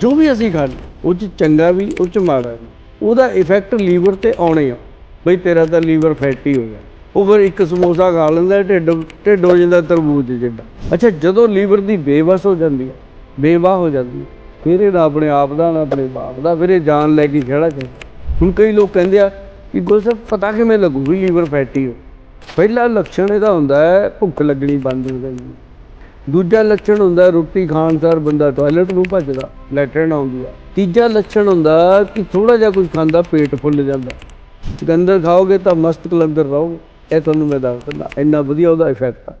ਜੋ ਵੀ ਅਸੀਂ ਖਾਂਦੇ ਉਹ ਚ ਚੰਗਾ ਵੀ, ਉਹ ਚ ਮਾੜਾ ਵੀ। ਉਹਦਾ ਇਫੈਕਟ ਲੀਵਰ ਤੇ ਆਉਣੇ ਆ। ਬਈ ਤੇਰਾ ਤਾਂ ਲੀਵਰ ਫੈਟੀ ਹੋ ਗਿਆ। ਉਹ ਫਿਰ ਇੱਕ ਸਮੋਸਾ ਖਾ ਲੈਂਦਾ, ਢਿੱਡ ਢਿੱਡ ਹੋ ਜਾਂਦਾ ਤਰਬੂਜ ਜਿੱਡਾ ਅੱਛਾ, ਜਦੋਂ ਲੀਵਰ ਦੀ ਬੇਵਸ ਹੋ ਜਾਂਦੀ ਹੈ ਬੇਵਾਹ ਹੋ ਜਾਂਦੀ ਫਿਰ ਇਹ ਨਾ ਆਪਣੇ ਆਪ ਦਾ ਨਾ, ਆਪਣੇ ਬਾਪ ਦਾ, ਫਿਰ ਇਹ ਜਾਨ ਲੈ ਕੇ ਖੜਾ ਚ ਹੁਣ ਕਈ ਲੋਕ ਕਹਿੰਦੇ ਆ ਕਿ ਗੁਲ ਸਾਹਿਬ ਪਤਾ ਕਿਵੇਂ ਲੱਗੂ ਵੀ ਲੀਵਰ ਫੈਟੀ ਹੋ? ਪਹਿਲਾ ਲੱਛਣ ਇਹਦਾ ਹੁੰਦਾ ਹੈ, ਭੁੱਖ ਲੱਗਣੀ ਬੰਦ ਹੋ ਜਾਂਦੀ। ਦੂਜਾ ਲੱਛਣ ਹੁੰਦਾ ਰੋਟੀ ਖਾਣ ਸਾਰ ਬੰਦਾ ਟਾਇਲਟ ਨੂੰ ਭੱਜਦਾ, ਲੈਟਰਨ ਆਉਂਦੀ ਆ। ਤੀਜਾ ਲੱਛਣ ਹੁੰਦਾ ਕਿ ਥੋੜਾ ਜਿਹਾ ਕੁਝ ਖਾਂਦਾ, ਪੇਟ ਫੁੱਲ ਜਾਂਦਾ। ਸਿਕੰਦਰ ਖਾਓਗੇ ਤਾਂ ਮਸਤ ਕਲੰਦਰ ਰਹੋਗੇ। ਇਹ ਤੁਹਾਨੂੰ ਮੈਂ ਦੱਸ ਦਿੰਦਾ, ਇੰਨਾ ਵਧੀਆ ਉਹਦਾ ਇਫੈਕਟ ਆ।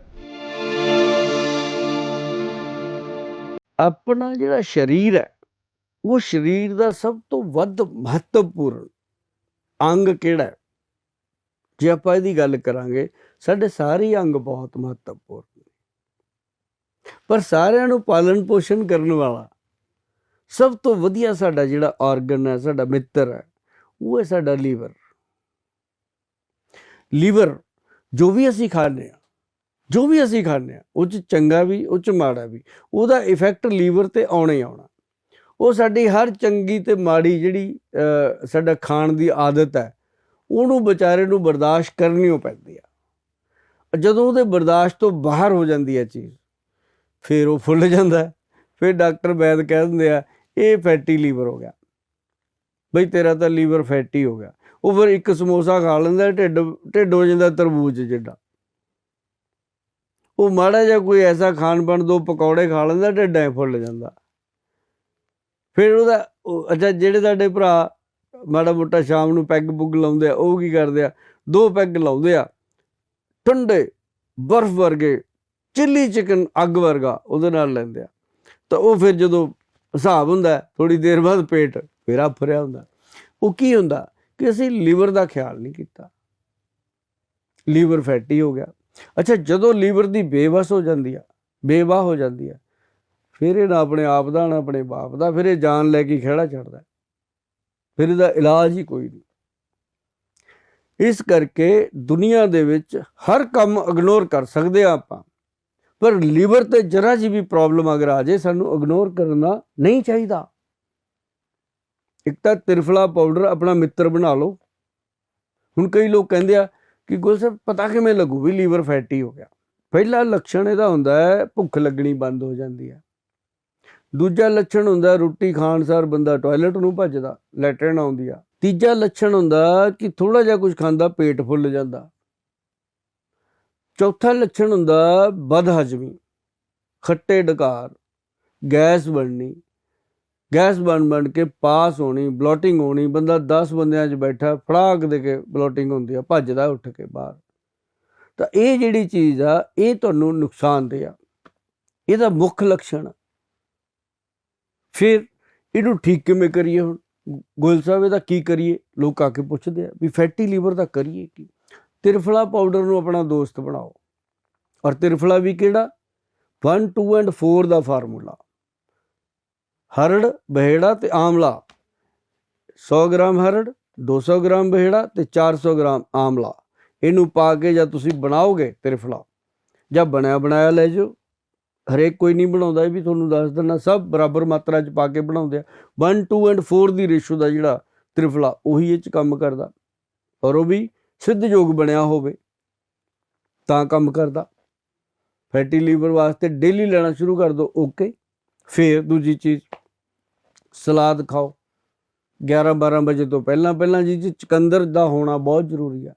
ਆਪਣਾ ਜਿਹੜਾ ਸਰੀਰ ਹੈ, ਉਹ ਸਰੀਰ ਦਾ ਸਭ ਤੋਂ ਵੱਧ ਮਹੱਤਵਪੂਰਨ ਅੰਗ ਕਿਹੜਾ ਜੇ ਆਪਾਂ ਇਹਦੀ ਗੱਲ ਕਰਾਂਗੇ, ਸਾਡੇ ਸਾਰੇ ਅੰਗ ਬਹੁਤ ਮਹੱਤਵਪੂਰਨ। ਪਰ ਸਾਰਿਆਂ ਨੂੰ ਪਾਲਣ ਪੋਸ਼ਣ ਕਰਨ ਵਾਲਾ। ਸਭ ਤੋਂ ਵਧੀਆ ਸਾਡਾ ਜਿਹੜਾ ਆਰਗਨ ਹੈ, ਸਾਡਾ ਮਿੱਤਰ ਹੈ, ਉਹ ਹੈ ਸਾਡਾ ਲੀਵਰ। ਲੀਵਰ ਜੋ ਵੀ ਅਸੀਂ ਖਾਂਦੇ ਆ ਜੋ ਵੀ ਅਸੀਂ ਖਾਂਦੇ ਆ ਉਹ ਚ ਚੰਗਾ ਵੀ, ਉਹ ਚ ਮਾੜਾ ਵੀ, ਉਹਦਾ ਇਫੈਕਟ ਲੀਵਰ ਤੇ ਆਉਣਾ ਹੀ ਆਉਣਾ। ਉਹ ਸਾਡੀ ਹਰ ਚੰਗੀ ਤੇ ਮਾੜੀ ਜਿਹੜੀ ਸਾਡਾ ਖਾਣ ਦੀ ਆਦਤ ਹੈ, ਉਹਨੂੰ ਵਿਚਾਰੇ ਨੂੰ ਬਰਦਾਸ਼ਤ ਕਰਨੀ ਓ ਪੈਂਦੀ ਆ। ਜਦੋਂ ਉਹਦੇ ਬਰਦਾਸ਼ਤ ਤੋਂ ਬਾਹਰ ਹੋ ਜਾਂਦੀ ਹੈ ਚੀਜ਼ ਫਿਰ ਉਹ ਫੁੱਲ ਜਾਂਦਾ ਫਿਰ ਡਾਕਟਰ ਵੈਦ ਕਹਿ ਦਿੰਦੇ ਆ, ਇਹ ਫੈਟੀ ਲੀਵਰ ਹੋ ਗਿਆ। ਬਈ ਤੇਰਾ ਤਾਂ ਲੀਵਰ ਫੈਟੀ ਹੋ ਗਿਆ। ਉਹ ਫਿਰ ਇੱਕ ਸਮੋਸਾ ਖਾ ਲੈਂਦਾ, ਢਿੱਡ ਢਿੱਡ ਹੋ ਜਾਂਦਾ ਤਰਬੂਜ ਜਿੱਡਾ। ਉਹ ਮਾੜਾ ਜਿਹਾ ਕੋਈ ਐਸਾ ਖਾਣ ਬਣ ਦੋ ਪਕੌੜੇ ਖਾ ਲੈਂਦਾ, ਢਿੱਡ ਐ ਫੁੱਲ ਜਾਂਦਾ। ਫਿਰ ਉਹਦਾ, ਉਹ- ਅੱਛਾ ਜਿਹੜੇ ਸਾਡੇ ਭਰਾ ਮਾੜਾ ਮੋਟਾ ਸ਼ਾਮ ਨੂੰ ਪੈਗ ਪੁੱਗ ਲਾਉਂਦੇ ਆ, ਉਹ ਕੀ ਕਰਦੇ ਆ, ਦੋ ਪੈਗ ਲਾਉਂਦੇ ਆ। ਠੰਡੇ ਬਰਫ਼ ਵਰਗੇ ਚਿੱਲੀ ਚਿਕਨ ਅੱਗ ਵਰਗਾ ਉਹਦੇ ਨਾਲ ਲੈਂਦੇ ਆ। ਤਾਂ ਉਹ ਫਿਰ ਜਦੋਂ ਹਿਸਾਬ ਹੁੰਦਾ ਥੋੜੀ ਦੇਰ ਬਾਅਦ ਪੇਟ ਫੇਰਾ ਆਫਰਿਆ ਹੁੰਦਾ। ਉਹ ਕੀ ਹੁੰਦਾ ਕਿ ਅਸੀਂ ਲੀਵਰ ਦਾ ਖਿਆਲ ਨਹੀਂ ਕੀਤਾ। ਲੀਵਰ ਫੈਟੀ ਹੋ ਗਿਆ। ਅੱਛਾ, ਜਦੋਂ ਲੀਵਰ ਦੀ ਬੇਵਸ ਹੋ ਜਾਂਦੀ ਆ, ਬੇਵਾਹ ਹੋ ਜਾਂਦੀ ਆ, ਫਿਰ ਇਹ ਨਾ ਆਪਣੇ ਆਪ ਦਾ ਨਾ ਆਪਣੇ ਬਾਪ ਦਾ, ਫਿਰ ਇਹ ਜਾਨ ਲੈ ਕੇ ਖੇੜਾ ਛੱਡਦਾ ਫਿਰ ਇਹਦਾ ਇਲਾਜ ਹੀ ਕੋਈ ਨਹੀਂ। ਇਸ ਕਰਕੇ ਦੁਨੀਆ ਦੇ ਵਿੱਚ ਹਰ ਕੰਮ ਇਗਨੋਰ ਕਰ ਸਕਦੇ ਆ ਆਪਾਂ। ਪਰ ਲੀਵਰ ਤੇ ਜਰਾ ਜੀ ਵੀ ਪ੍ਰੋਬਲਮ ਅਗਰ ਆ ਜੇ, ਸਾਨੂੰ ਇਗਨੋਰ ਕਰਨਾ ਨਹੀਂ ਚਾਹੀਦਾ। ਇੱਕ ਤਾਂ ਤਿਰਫਲਾ ਪਾਊਡਰ ਆਪਣਾ ਮਿੱਤਰ ਬਣਾ ਲਓ। ਹੁਣ ਕਈ ਲੋਕ ਕਹਿੰਦੇ ਆ ਕਿ ਗੁਲ ਸਾਹਿਬ, ਪਤਾ ਕਿਵੇਂ ਲੱਗੂ ਵੀ ਲੀਵਰ ਫੈਟੀ ਹੋ ਗਿਆ। ਪਹਿਲਾ ਲੱਛਣ ਇਹਦਾ ਹੁੰਦਾ ਹੈ, ਭੁੱਖ ਲੱਗਣੀ ਬੰਦ ਹੋ ਜਾਂਦੀ ਹੈ। ਦੂਜਾ ਲੱਛਣ ਹੁੰਦਾ, ਰੋਟੀ ਖਾਣ ਸਾਰ ਬੰਦਾ ਟਾਇਲਟ ਨੂੰ ਭੱਜਦਾ, ਲੈਟਰਨ ਆਉਂਦੀ ਆ। ਤੀਜਾ ਲੱਛਣ ਹੁੰਦਾ ਕਿ ਥੋੜਾ ਜਿਹਾ ਕੁਝ ਖਾਂਦਾ, ਪੇਟ ਫੁੱਲ ਜਾਂਦਾ। ਚੌਥਾ ਲੱਛਣ ਹੁੰਦਾ ਬਦ ਹਜ਼ਮੀ ਖੱਟੇ ਡਕਾਰ, ਗੈਸ ਬਣਨੀ। ਗੈਸ ਬਣ ਬਣ ਕੇ ਪਾਸ ਹੋਣੀ, ਬਲੋਟਿੰਗ ਹੋਣੀ, ਬੰਦਾ 10 ਬੰਦਿਆਂ 'ਚ ਬੈਠਾ, ਫੜਾਕ ਦੇ ਕੇ ਬਲੋਟਿੰਗ ਹੁੰਦੀ ਆ, ਭੱਜਦਾ ਉੱਠ ਕੇ ਬਾਹਰ। ਤਾਂ ਇਹ ਜਿਹੜੀ ਚੀਜ਼ ਆ, ਇਹ ਤੁਹਾਨੂੰ ਨੁਕਸਾਨਦੇਹ ਆ। ਇਹਦਾ ਮੁੱਖ ਲੱਛਣ ਆ। ਫਿਰ ਇਹਨੂੰ ਠੀਕ ਕਿਵੇਂ ਕਰੀਏ ਹੁਣ? ਗੋਇਲ ਸਾਹਿਬ ਇਹਦਾ ਕੀ ਕਰੀਏ? ਲੋਕ ਆ ਕੇ ਪੁੱਛਦੇ ਆ ਵੀ ਫੈਟੀ ਲੀਵਰ ਦਾ ਕਰੀਏ ਕੀ? ਤਿਰਫਲਾ ਪਾਊਡਰ ਨੂੰ ਆਪਣਾ ਦੋਸਤ ਬਣਾਓ। ਔਰ ਤਿਰਫਲਾ ਵੀ ਕਿਹੜਾ? 1 2 ਐਂਡ 4 ਦਾ ਫਾਰਮੂਲਾ। ਹਰੜ, ਬਹਿੜਾ ਤੇ ਆਮਲਾ। 100 ਗ੍ਰਾਮ ਹਰੜ 200 ਗ੍ਰਾਮ ਬਹਿੜਾ ਤੇ 400 ਗ੍ਰਾਮ ਆਮਲਾ। ਇਹਨੂੰ ਪਾ ਕੇ ਜਾਂ ਤੁਸੀਂ ਬਣਾਓਗੇ ਤਿਰਫਲਾ, ਜਾਂ ਬਣਿਆ ਬਣਾਇਆ ਲੈ ਜਾਓ। ਹਰੇਕ ਕੋਈ ਨਹੀਂ ਬਣਾਉਂਦਾ, ਇਹ ਵੀ ਤੁਹਾਨੂੰ ਦੱਸ ਦਿੰਦਾ, ਸਭ ਬਰਾਬਰ ਮਾਤਰਾ 'ਚ ਪਾ ਕੇ ਬਣਾਉਂਦੇ ਆ। 1 2 ਐਂਡ 4 ਦੀ ਰੇਸ਼ੋ ਦਾ ਜਿਹੜਾ ਤ੍ਰਿਫਲਾ, ਉਹੀ ਇਹ 'ਚ ਕੰਮ ਕਰਦਾ। ਔਰ ਉਹ ਵੀ ਸਿੱਧ ਯੋਗ ਬਣਿਆ ਹੋਵੇ, ਤਾਂ ਕੰਮ ਕਰਦਾ। ਫੈਟੀ ਲੀਵਰ ਵਾਸਤੇ ਡੇਲੀ ਲੈਣਾ ਸ਼ੁਰੂ ਕਰ ਦਿਓ ਓਕੇ। ਫਿਰ ਦੂਜੀ ਚੀਜ਼, ਸਲਾਦ ਖਾਓ। 11 12 ਵਜੇ ਤੋਂ ਪਹਿਲਾਂ ਪਹਿਲਾਂ ਜੀ ਜੀ ਚਕੰਦਰ ਦਾ ਹੋਣਾ ਬਹੁਤ ਜ਼ਰੂਰੀ ਆ।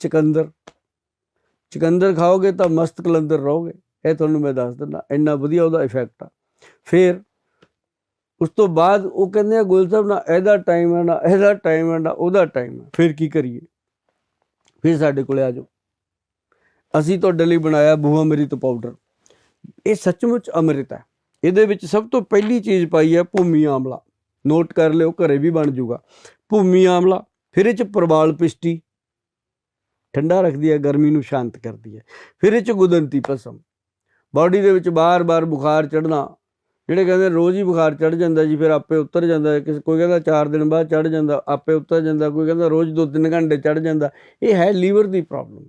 ਚਕੰਦਰ ਚਕੰਦਰ ਖਾਓਗੇ ਤਾਂ ਮਸਤ ਕਲੰਦਰ ਰਹੋਗੇ। ਇਹ ਤੁਹਾਨੂੰ ਮੈਂ ਦੱਸ ਦਿੰਦਾ, ਇੰਨਾ ਵਧੀਆ ਉਹਦਾ ਇਫੈਕਟ ਆ। ਫਿਰ ਉਸ ਤੋਂ ਬਾਅਦ ਉਹ ਕਹਿੰਦੇ ਆ ਗੋਲ ਸਾਹਿਬ ਨਾ ਇਹਦਾ ਟਾਈਮ ਹੈ, ਨਾ ਇਹਦਾ ਟਾਈਮ ਹੈ, ਨਾ ਉਹਦਾ ਟਾਈਮ ਹੈ। ਫਿਰ ਕੀ ਕਰੀਏ? ਫਿਰ ਸਾਡੇ ਕੋਲੇ ਆ ਜਾਓ। ਅਸੀਂ ਤੁਹਾਡੇ ਲਈ ਬਣਾਇਆ ਬੂਹਾ ਅਮ੍ਰਿਤ ਪਾਊਡਰ ਇਹ ਸੱਚਮੁੱਚ ਅੰਮ੍ਰਿਤ ਹੈ। ਇਹਦੇ ਵਿੱਚ ਸਭ ਤੋਂ ਪਹਿਲੀ ਚੀਜ਼ ਪਾਈ ਹੈ ਭੂਮੀ ਆਮਲਾ। ਨੋਟ ਕਰ ਲਿਓ, ਘਰੇ ਵੀ ਬਣ ਜਾਊਗਾ। ਭੂਮੀ ਆਮਲਾ, ਫਿਰ ਇਹ ਚ ਪ੍ਰਵਾਲ ਪਿਸ਼ਟੀ। ਠੰਡਾ ਰੱਖਦੀ ਹੈ, ਗਰਮੀ ਨੂੰ ਸ਼ਾਂਤ ਕਰਦੀ ਹੈ। ਫਿਰ ਇਹ ਚ ਗੁਦੰਤੀ ਪਸਮ ਬਾਡੀ ਦੇ ਵਿੱਚ ਬਾਰ-ਬਾਰ ਬੁਖਾਰ ਚੜਨਾ ਜਿਹੜੇ ਕਹਿੰਦੇ ਰੋਜ਼ ਹੀ ਬੁਖਾਰ ਚੜ ਜਾਂਦਾ ਜੀ, ਫਿਰ ਆਪੇ ਉਤਰ ਜਾਂਦਾ। ਹੈ। ਕੋਈ ਕਹਿੰਦਾ 4 ਦਿਨ ਬਾਅਦ ਚੜ ਜਾਂਦਾ, ਆਪੇ ਉਤਰ ਜਾਂਦਾ। ਕੋਈ ਕਹਿੰਦਾ ਰੋਜ਼ 2-3 ਘੰਟੇ ਚੜ ਜਾਂਦਾ। ਇਹ ਹੈ ਲੀਵਰ ਦੀ ਪ੍ਰੋਬਲਮ।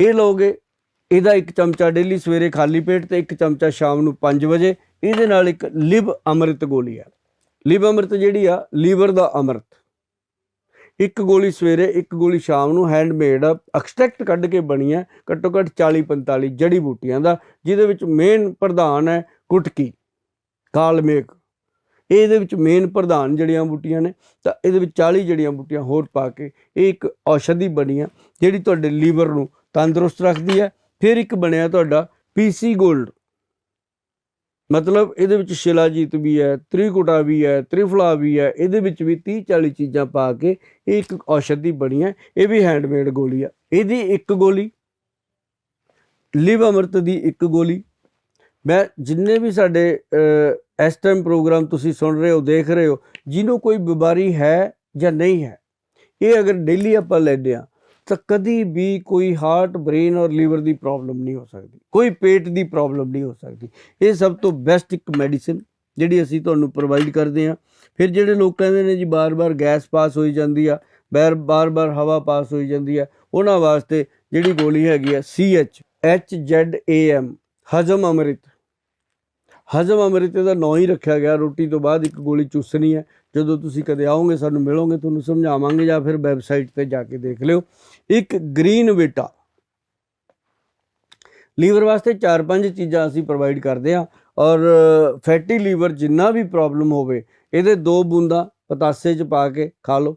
ਇਹ ਲੋਗੇ ਇਹਦਾ ਇੱਕ ਚਮਚਾ ਡੇਲੀ ਸਵੇਰੇ ਖਾਲੀ ਪੇਟ ਤੇ ਇੱਕ ਚਮਚਾ ਸ਼ਾਮ ਨੂੰ 5 ਵਜੇ। ਇਹਦੇ ਨਾਲ ਇੱਕ ਲਿਵ ਅੰਮ੍ਰਿਤ ਗੋਲੀ ਆ। ਲਿਵ ਅੰਮ੍ਰਿਤ ਜਿਹੜੀ ਆ, ਲੀਵਰ ਦਾ ਅੰਮ੍ਰਿਤ। ਇੱਕ ਗੋਲੀ ਸਵੇਰੇ, ਇੱਕ ਗੋਲੀ ਸ਼ਾਮ ਨੂੰ ਹੈਂਡਮੇਡ ਐਕਸਟ੍ਰੈਕਟ ਕੱਢ ਕੇ ਬਣੀ ਹੈ, ਘੱਟੋ ਘੱਟ 40 45 ਜੜੀ ਬੂਟੀਆਂ ਦਾ, ਜਿਹਦੇ ਵਿੱਚ ਮੇਨ ਪ੍ਰਧਾਨ ਹੈ ਕੁਟਕੀ ਕਾਲਮੇਕ ਇਹਦੇ ਵਿੱਚ ਮੇਨ ਪ੍ਰਧਾਨ ਜੜੀਆਂ ਬੂਟੀਆਂ ਨੇ, ਤਾਂ ਇਹਦੇ ਵਿੱਚ 40 ਜੜੀਆਂ ਬੂਟੀਆਂ ਹੋਰ ਪਾ ਕੇ ਇਹ ਇੱਕ ਔਸ਼ਧੀ ਬਣੀ ਆ ਜਿਹੜੀ ਤੁਹਾਡੇ ਲੀਵਰ ਨੂੰ ਤੰਦਰੁਸਤ ਰੱਖਦੀ ਹੈ। ਫਿਰ ਇੱਕ ਬਣਿਆ ਤੁਹਾਡਾ ਪੀਸੀ ਗੋਲਡ। ਮਤਲਬ ਇਹਦੇ ਵਿੱਚ ਸ਼ਿਲਾਜੀਤ ਵੀ ਹੈ, ਤ੍ਰਿਕੁਟਾ ਵੀ ਹੈ, ਤ੍ਰਿਫਲਾ ਵੀ ਹੈ, ਇਹਦੇ ਵਿੱਚ ਵੀ 30 40 ਚੀਜ਼ਾਂ ਪਾ ਕੇ ਇਹ ਇੱਕ ਔਸ਼ਧੀ ਬਣੀ ਹੈ, ਇਹ ਵੀ ਹੈਂਡਮੇਡ ਗੋਲੀ ਆ। ਇਹਦੀ ਇੱਕ ਗੋਲੀ, ਲਿਵ ਅਮਰਤ ਦੀ ਇੱਕ ਗੋਲੀ। ਮੈਂ ਜਿੰਨੇ ਵੀ ਸਾਡੇ ਇਸ ਟਾਈਮ ਪ੍ਰੋਗਰਾਮ ਤੁਸੀਂ ਸੁਣ ਰਹੇ ਹੋ, ਦੇਖ ਰਹੇ ਹੋ, ਜਿਹਨੂੰ ਕੋਈ ਬਿਮਾਰੀ ਹੈ ਜਾਂ ਨਹੀਂ ਹੈ, ਇਹ ਅਗਰ ਡੇਲੀ ਆਪਾਂ ਲੈਂਦੇ ਆ ਤਾਂ ਕਦੀ ਵੀ ਕੋਈ ਹਾਰਟ ਬ੍ਰੇਨ ਔਰ ਲੀਵਰ ਦੀ ਪ੍ਰੋਬਲਮ ਨਹੀਂ ਹੋ ਸਕਦੀ। ਕੋਈ ਪੇਟ ਦੀ ਪ੍ਰੋਬਲਮ ਨਹੀਂ ਹੋ ਸਕਦੀ। ਇਹ ਸਭ ਤੋਂ ਬੈਸਟ ਇੱਕ ਮੈਡੀਸਿਨ ਜਿਹੜੀ ਅਸੀਂ ਤੁਹਾਨੂੰ ਪ੍ਰੋਵਾਈਡ ਕਰਦੇ ਹਾਂ। ਫਿਰ ਜਿਹੜੇ ਲੋਕ ਕਹਿੰਦੇ ਨੇ ਜੀ ਬਾਰ-ਬਾਰ ਗੈਸ ਪਾਸ ਹੋਈ ਜਾਂਦੀ ਆ, ਬਾਰ ਬਾਰ-ਬਾਰ ਹਵਾ ਪਾਸ ਹੋਈ ਜਾਂਦੀ ਆ, ਉਹਨਾਂ ਵਾਸਤੇ ਜਿਹੜੀ ਗੋਲੀ ਹੈਗੀ ਆ CH HZAM ਹਜਮ ਅੰਮ੍ਰਿਤ। ਹਜਮ ਅੰਮ੍ਰਿਤ ਦਾ ਨਾਂ ਹੀ ਰੱਖਿਆ ਗਿਆ, ਰੋਟੀ ਤੋਂ ਬਾਅਦ ਇੱਕ ਗੋਲੀ ਚੂਸਣੀ ਹੈ। ਜਦੋਂ ਤੁਸੀਂ ਕਦੇ ਆਓਗੇ, ਸਾਨੂੰ ਮਿਲੋਗੇ, ਤੁਹਾਨੂੰ ਸਮਝਾਵਾਂਗੇ ਜਾਂ ਫਿਰ ਵੈਬਸਾਈਟ ਤੇ ਜਾ ਕੇ ਦੇਖ ਲਿਓ। ਇੱਕ ਗ੍ਰੀਨ ਵਿਟਾ ਲੀਵਰ ਵਾਸਤੇ ਚਾਰ ਪੰਜ ਚੀਜ਼ਾਂ ਅਸੀਂ ਪ੍ਰੋਵਾਈਡ ਕਰਦੇ ਹਾਂ ਔਰ ਫੈਟੀ ਲੀਵਰ ਜਿੰਨਾ ਵੀ ਪ੍ਰੋਬਲਮ ਹੋਵੇ, ਇਹਦੇ ਦੋ ਬੂੰਦਾਂ ਪਤਾਸੇ 'ਚ ਪਾ ਕੇ ਖਾ ਲਓ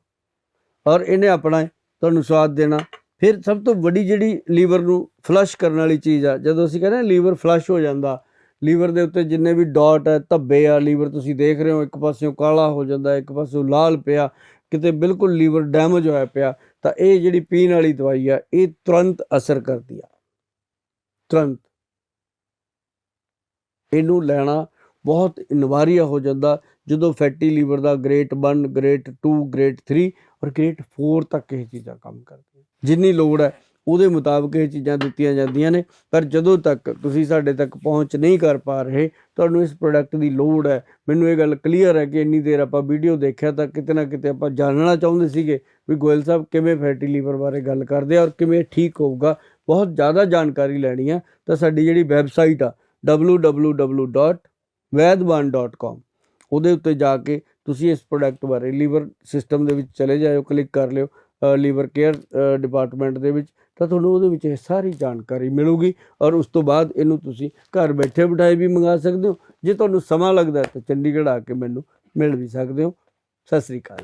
ਔਰ ਇਹਨੇ ਆਪਣਾ ਤੁਹਾਨੂੰ ਸਵਾਦ ਦੇਣਾ। ਫਿਰ ਸਭ ਤੋਂ ਵੱਡੀ ਜਿਹੜੀ ਲੀਵਰ ਨੂੰ ਫਲਸ਼ ਕਰਨ ਵਾਲੀ ਚੀਜ਼ ਆ, ਜਦੋਂ ਅਸੀਂ ਕਹਿੰਦੇ ਲੀਵਰ ਫਲਸ਼ ਹੋ ਜਾਂਦਾ ਲੀਵਰ ਦੇ ਉੱਤੇ ਜਿੰਨੇ ਵੀ ਡਾਟ ਹੈ, ਧੱਬੇ ਆ, ਲੀਵਰ ਤੁਸੀਂ ਦੇਖ ਰਹੇ ਹੋ, ਇੱਕ ਪਾਸਿਓਂ ਕਾਲਾ ਹੋ ਜਾਂਦਾ, ਇੱਕ ਪਾਸਿਓਂ ਲਾਲ ਪਿਆ, ਕਿਤੇ ਬਿਲਕੁਲ ਲੀਵਰ ਡੈਮੇਜ ਹੋਇਆ ਪਿਆ, ਤਾਂ ਇਹ ਜਿਹੜੀ ਪੀਣ ਵਾਲੀ ਦਵਾਈ ਆ, ਇਹ ਤੁਰੰਤ ਅਸਰ ਕਰਦੀ ਆ। ਤੁਰੰਤ। ਇਹਨੂੰ ਲੈਣਾ ਬਹੁਤ ਇਨਵਾਰੀਆ ਹੋ ਜਾਂਦਾ, ਜਦੋਂ ਫੈਟੀ ਲੀਵਰ ਦਾ ਗ੍ਰੇਟ 1 ਗ੍ਰੇਟ 2 ਗ੍ਰੇਟ 3 ਔਰ ਗ੍ਰੇਟ 4 ਤੱਕ ਇਹ ਚੀਜ਼ਾਂ ਕੰਮ ਕਰਦੀਆਂ। ਜਿੰਨੀ ਲੋੜ ਹੈ ਉਹਦੇ ਮੁਤਾਬਕ ਇਹ ਚੀਜ਼ਾਂ ਦਿੱਤੀਆਂ ਜਾਂਦੀਆਂ ਨੇ। ਪਰ ਜਦੋਂ ਤੱਕ ਤੁਸੀਂ ਸਾਡੇ ਤੱਕ ਪਹੁੰਚ ਨਹੀਂ ਕਰ ਪਾ ਰਹੇ, ਤੁਹਾਨੂੰ ਇਸ ਪ੍ਰੋਡਕਟ ਦੀ ਲੋੜ ਹੈ। ਮੈਨੂੰ ਇਹ ਗੱਲ ਕਲੀਅਰ ਹੈ ਕਿ ਇੰਨੀ ਦੇਰ ਆਪਾਂ ਵੀਡੀਓ ਦੇਖਿਆ ਤਾਂ ਕਿਤੇ ਨਾ ਕਿਤੇ ਆਪਾਂ ਜਾਣਨਾ ਚਾਹੁੰਦੇ ਸੀਗੇ ਵੀ ਗੋਇਲ ਸਾਹਿਬ ਕਿਵੇਂ ਫੈਟੀ ਲੀਵਰ ਬਾਰੇ ਗੱਲ ਕਰਦੇ ਆ ਔਰ ਕਿਵੇਂ ਠੀਕ ਹੋਊਗਾ। ਬਹੁਤ ਜ਼ਿਆਦਾ ਜਾਣਕਾਰੀ ਲੈਣੀ ਆ। ਤਾਂ ਸਾਡੀ ਜਿਹੜੀ ਵੈਬਸਾਈਟ ਆ www.vaidwan.com ਉਹਦੇ ਉੱਤੇ ਜਾ ਕੇ ਤੁਸੀਂ ਇਸ ਪ੍ਰੋਡਕਟ ਬਾਰੇ ਲੀਵਰ ਸਿਸਟਮ ਦੇ ਵਿੱਚ ਚਲੇ ਜਾਇਓ ਕਲਿੱਕ ਕਰ ਲਿਓ। ਲੀਵਰ ਕੇਅਰ ਡਿਪਾਰਟਮੈਂਟ ਦੇ ਵਿੱਚ ਤਾਂ ਤੁਹਾਨੂੰ ਉਹਦੇ ਵਿੱਚ ਇਹ ਸਾਰੀ ਜਾਣਕਾਰੀ ਮਿਲੂਗੀ ਔਰ ਉਸ ਤੋਂ ਬਾਅਦ ਇਹਨੂੰ ਤੁਸੀਂ ਘਰ ਬੈਠੇ ਬਿਠਾਏ ਵੀ ਮੰਗਾ ਸਕਦੇ ਹੋ। ਜੇ ਤੁਹਾਨੂੰ ਸਮਾਂ ਲੱਗਦਾ ਤਾਂ ਚੰਡੀਗੜ੍ਹ ਆ ਕੇ ਮੈਨੂੰ ਮਿਲ ਵੀ ਸਕਦੇ ਹੋ। ਸਤਿ ਸ੍ਰੀ ਅਕਾਲ।